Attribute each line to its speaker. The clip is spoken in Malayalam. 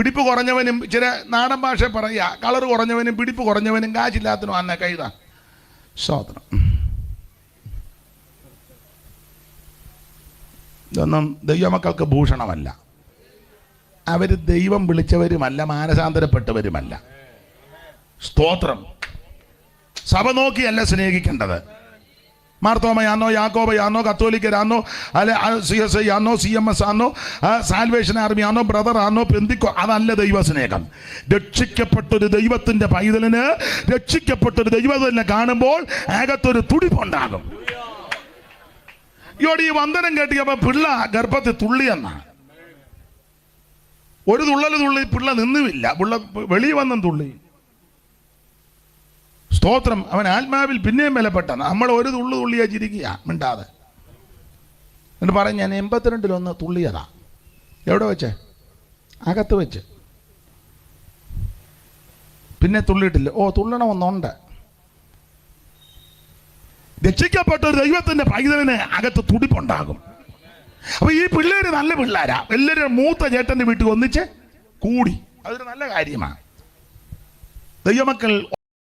Speaker 1: പിടിപ്പ് കുറഞ്ഞവനും ചില നാടൻ ഭാഷ പറയുക കളർ കുറഞ്ഞവനും പിടിപ്പ് കുറഞ്ഞവനും കാശില്ലാത്തനും അന്ന കൈതാ. സ്തോത്രം ഇതൊന്നും ദൈവമക്കൾക്ക് ഭൂഷണമല്ല. അവർ ദൈവം വിളിച്ചവരുമല്ല മാനസാന്തരപ്പെട്ടവരുമല്ല. സ്തോത്രം. സഭ നോക്കിയല്ല സ്നേഹിക്കേണ്ടത്. മാർത്തോമയാന്നോ യാക്കോബയാന്നോ കത്തോലിക്കരാന്നോ അല്ലെ സി എസ് ഐ ആന്നോ സി എം എസ് ആന്നോ ആ, സാൽവേഷൻ ആർമി ആന്നോ ബ്രദർ ആന്നോ പെന്തിക്കോ അതല്ല ദൈവസ്നേഹം. രക്ഷിക്കപ്പെട്ടൊരു ദൈവത്തിന്റെ പൈതലിന് രക്ഷിക്കപ്പെട്ടൊരു ദൈവത്തിനെ കാണുമ്പോൾ അകത്തൊരു തുടിപ്പുണ്ടാകും. ഇയോടെ ഈ വന്ദനം കേട്ടിയപ്പോ പിള്ള ഗർഭത്തിൽ തുള്ളിയെന്നാ ഒരു തുള്ളൽ തുള്ളി പിള്ള നിന്നുമില്ല. പിള്ള വെളിയിൽ വന്നും തുള്ളി. സ്തോത്രം. അവൻ ആത്മാവിൽ പിന്നെയും ബലപ്പെട്ട. നമ്മൾ ഒരു തുള്ളു തുള്ളിയാ ചിരിക്കുക. മിണ്ടാതെ. എന്നിട്ട് പറയും ഞാൻ എൺപത്തിരണ്ടിലൊന്ന് തുള്ളിയതാ. എവിടെ വെച്ച്? അകത്ത് വെച്ച്. പിന്നെ തുള്ളിയിട്ടില്ല. ഓ തുള്ളണമെന്നുണ്ട്. രക്ഷിക്കപ്പെട്ട ഒരു ദൈവത്തിന്റെ പൈതലിന് അകത്ത് തുടിപ്പുണ്ടാകും. അപ്പൊ ഈ പിള്ളേര് നല്ല പിള്ളേരാ. എല്ലാവരും മൂത്ത ചേട്ടന്റെ വീട്ടിൽ ഒന്നിച്ച് കൂടി. അതൊരു നല്ല കാര്യമാണ് ദൈവമക്കൾ